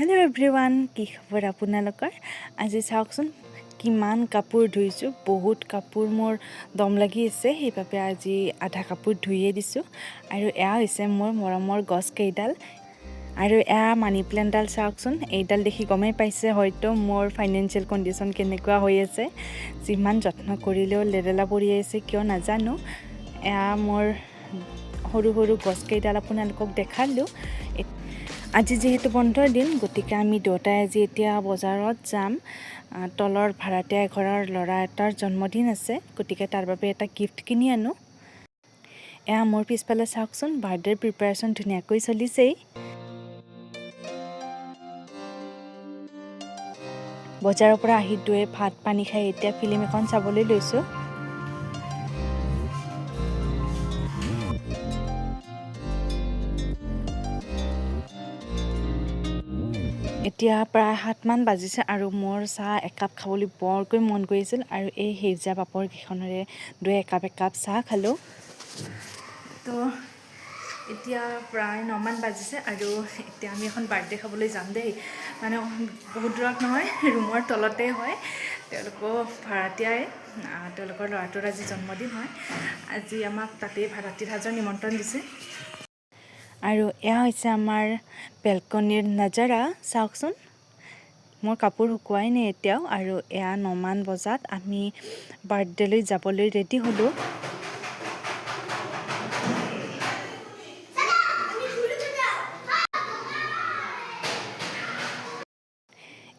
Hello' everyone কি খবৰ আপোনালোকৰ? আজি চাওকচোন, কিমান কাপোৰ ধুইছোঁ, বহুত কাপোৰ মোৰ দম লাগি আছে, সেইবাবে আজি আধা কাপোৰ ধুইয়ে দিছোঁ। আৰু এয়া হৈছে মোৰ মৰমৰ গছকেইডাল আৰু এয়া মানি প্লেণ্টডাল চাওকচোন, এইডাল দেখি গমেই পাইছে হয়তো মোৰ ফাইনেন্সিয়েল কণ্ডিশ্যন কেনেকুৱা হৈ আছে। যিমান যত্ন কৰিলেও লেৰেলা পৰি আছে, কিয় নাজানো। এয়া মোৰ সৰু সৰু গছকেইডাল আপোনালোকক দেখালোঁ। আজি যিহেতু বন্ধৰ দিন, গতিকে আমি দেউতাই আজি এতিয়া বজাৰত যাম। তলৰ ভাড়াতীয়া ঘৰৰ ল'ৰা এটাৰ জন্মদিন আছে, গতিকে তাৰ বাবে এটা গিফ্ট কিনি আনো। এয়া মোৰ পিছফালে চাওকচোন, বাৰ্থডেৰ প্ৰিপেৰেশ্যন ধুনীয়াকৈ চলিছেই। বজাৰৰ পৰা আহি দুৱে ভাত পানী খাই এতিয়া ফিল্ম এখন চাবলৈ লৈছোঁ। এতিয়া প্ৰায় সাতমান বাজিছে আৰু মোৰ চাহ একাপ খাবলৈ বৰকৈ মন কৰিছিল আৰু এই সেউজীয়া পাপৰকেইখনেৰে দুই একাপ একাপ চাহ খালোঁ। তো এতিয়া প্ৰায় নমান বাজিছে আৰু এতিয়া আমি এখন বাৰ্থডে খাবলৈ যাম দেই। মানে বহুত দূৰত নহয়, ৰুমৰ তলতে হয়। তেওঁলোকৰ ভাড়াতীয়াই তেওঁলোকৰ ল'ৰাটোৰ আজি জন্মদিন হয়। আজি আমাক তাতেই ভাড়াতীৰ সাজৰ নিমন্ত্ৰণ দিছে। আৰু এয়া হৈছে আমাৰ বেলকনিৰ নাজাৰা। চাওকচোন মোৰ কাপোৰ শুকুৱাই নাই এতিয়াও আৰু এয়া নমান বজাত আমি বাৰ্থডেলৈ যাবলৈ ৰেডি হ'লোঁ।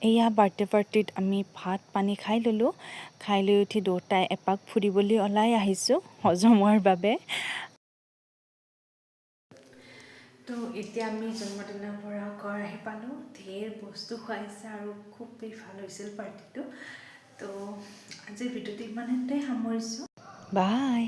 এয়া বাৰ্থডে পাৰ্টিত আমি ভাত পানী খাই ল'লোঁ। খাই লৈ উঠি দুয়োটাই এপাক ফুৰিবলৈ ওলাই আহিছোঁ হজম হোৱাৰ বাবে। তো এতিয়া আমি জন্মদিনৰ পৰা ঘৰ আহি পালোঁ। ধেৰ বস্তু খুৱাইছে আৰু খুবেই ভালো হৈছিল পাৰ্টিটো তো আজিৰ ভিডিঅ'টো ইমানতে সামৰিছোঁ। বাই